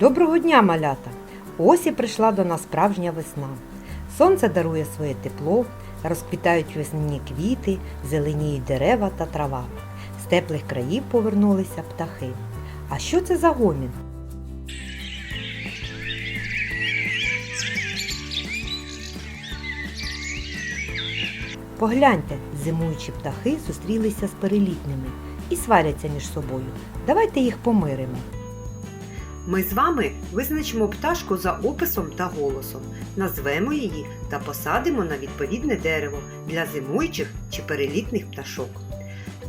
Доброго дня, малята! Ось і прийшла до нас справжня весна. Сонце дарує своє тепло, розквітають весняні квіти, зеленіють дерева та трава. З теплих країв повернулися птахи. А що це за гомін? Погляньте, зимуючі птахи зустрілися з перелітними і сваряться між собою. Давайте їх помиримо. Ми з вами визначимо пташку за описом та голосом, назвемо її та посадимо на відповідне дерево для зимуючих чи перелітних пташок.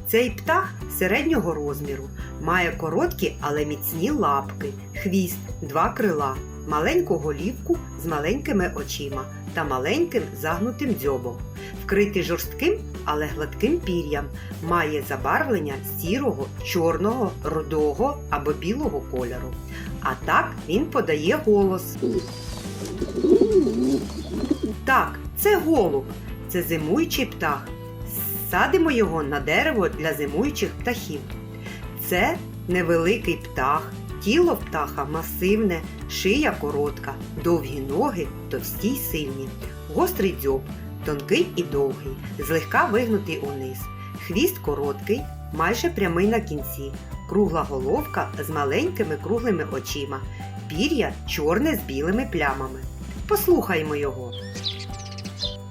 Цей птах середнього розміру, має короткі, але міцні лапки, хвіст, два крила, маленьку голівку з маленькими очима та маленьким загнутим дзьобом. Вкритий жорстким, але гладким пір'ям, має забарвлення сірого, чорного, рудого або білого кольору. А так він подає голос. Так, це голуб, це зимуючий птах. Садимо його на дерево для зимуючих птахів. Це невеликий птах, тіло птаха масивне, шия коротка, довгі ноги, товсті й сильні, гострий дзьоб, тонкий і довгий, злегка вигнутий униз, хвіст короткий, майже прямий на кінці, кругла головка з маленькими круглими очима, пір'я чорне з білими плямами. Послухаймо його.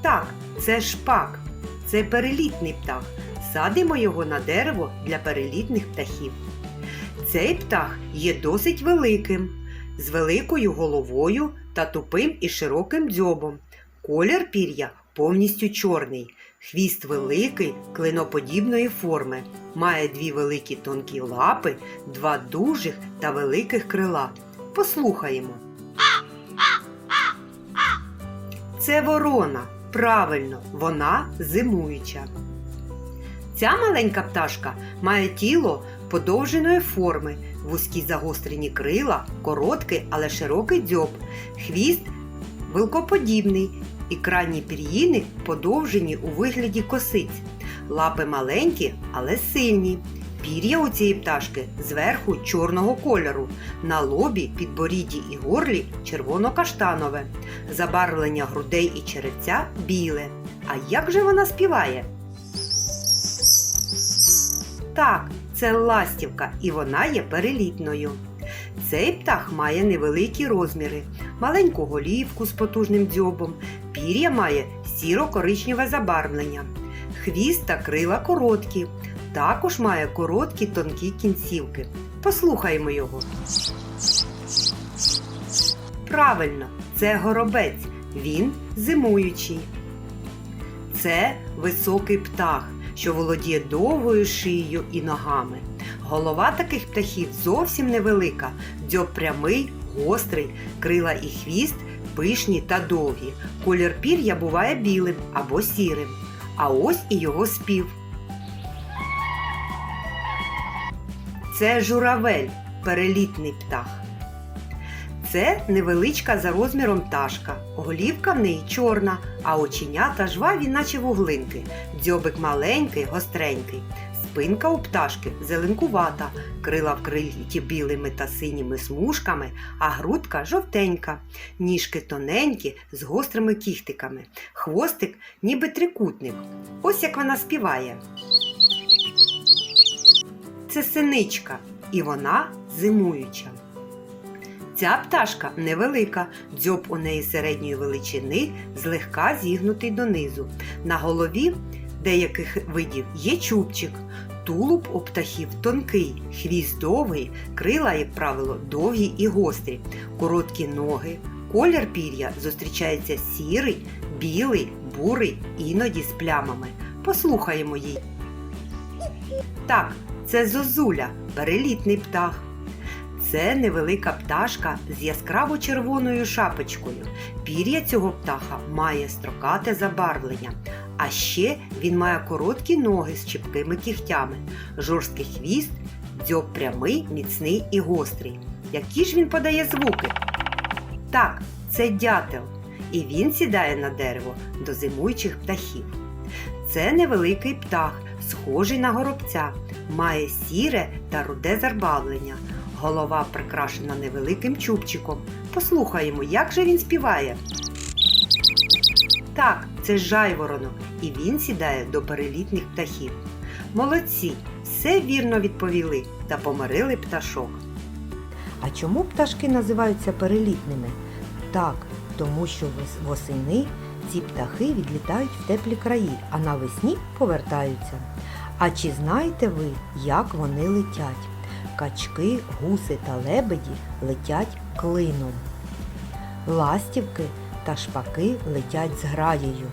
Так, це шпак, це перелітний птах. Садимо його на дерево для перелітних птахів. Цей птах є досить великим, з великою головою та тупим і широким дзьобом. Колір пір'я повністю чорний, хвіст великий, клиноподібної форми, має дві великі тонкі лапи, два дужих та великих крила. Послухаємо. Це ворона. Правильно, вона зимуюча. Ця маленька пташка має тіло подовженої форми, вузькі загострені крила, короткий, але широкий дзьоб, хвіст вилкоподібний і крайні пір'їни подовжені у вигляді косиць, лапи маленькі, але сильні. Пір'я у цієї пташки зверху чорного кольору, на лобі, підборідді і горлі червоно-каштанове, забарвлення грудей і черевця біле. А як же вона співає? Так, це ластівка, і вона є перелітною. Цей птах має невеликі розміри, маленьку голівку з потужним дзьобом, пір'я має сіро-коричневе забарвлення, хвіст та крила короткі, також має короткі тонкі кінцівки. Послухаймо його. Правильно, це горобець, він зимуючий. Це високий птах, що володіє довгою шиєю і ногами. Голова таких птахів зовсім невелика, дзьоб прямий, гострий, крила і хвіст пишні та довгі. Колір пір'я буває білим або сірим. А ось і його спів. Це журавель, перелітний птах. Це невеличка за розміром пташка. Голівка в неї чорна, а оченята жваві, наче вуглинки. Дзьобик маленький, гостренький. Спинка у пташки зеленкувата, крила вкриті білими та синіми смужками, а грудка жовтенька, ніжки тоненькі з гострими кіхтиками, хвостик ніби трикутник. Ось як вона співає. Це синичка, і вона зимуюча. Ця пташка невелика, дзьоб у неї середньої величини, злегка зігнутий донизу. На голові деяких видів є чубчик. Тулуб у птахів тонкий, хвіст довгий, крила, як правило, довгі і гострі, короткі ноги. Колір пір'я зустрічається сірий, білий, бурий, іноді з плямами. Послухаємо її. Так, це зозуля, перелітний птах. Це невелика пташка з яскраво червоною шапочкою. Пір'я цього птаха має строкате забарвлення, а ще він має короткі ноги з чіпкими кігтями, жорсткий хвіст, дзьоб прямий, міцний і гострий. Які ж він подає звуки? Так, це дятел, і він сідає на дерево до зимуючих птахів. Це невеликий птах, схожий на горобця, має сіре та руде забавлення. Голова прикрашена невеликим чубчиком. Послухаємо, як же він співає. Так, це жайворонок, і він сідає до перелітних птахів. Молодці, все вірно відповіли та помирили пташок. А чому пташки називаються перелітними? Так, тому що восени ці птахи відлітають в теплі краї, а навесні повертаються. А чи знаєте ви, як вони летять? Качки, гуси та лебеді летять клином. Ластівки та шпаки летять з граєю.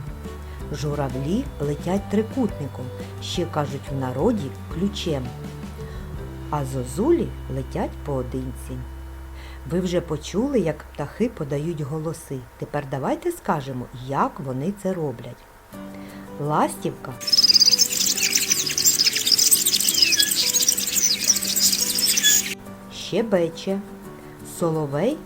Журавлі летять трикутником, ще кажуть в народі ключем. А зозулі летять поодинці. Ви вже почули, як птахи подають голоси. Тепер давайте скажемо, як вони це роблять. Ластівка щебече, соловей.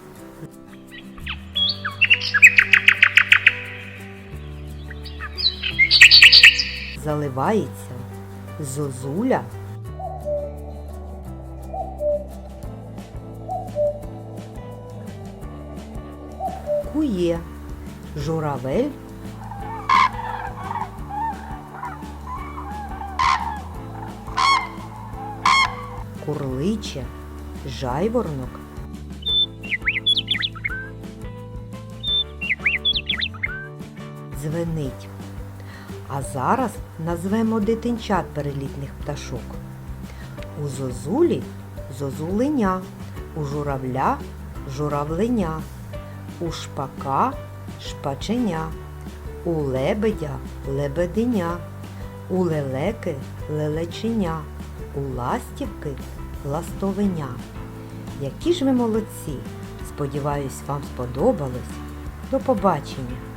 Заливається, зозуля. Кує, журавель. Курличе, жайворонок дзвенить. А зараз назвемо дитинчат перелітних пташок. У зозулі зозуленя, у журавля журавленя, у шпака шпаченя, у лебедя лебеденя, у лелеки лелеченя, у ластівки ластовеня. Які ж ви молодці! Сподіваюсь, вам сподобалось. До побачення!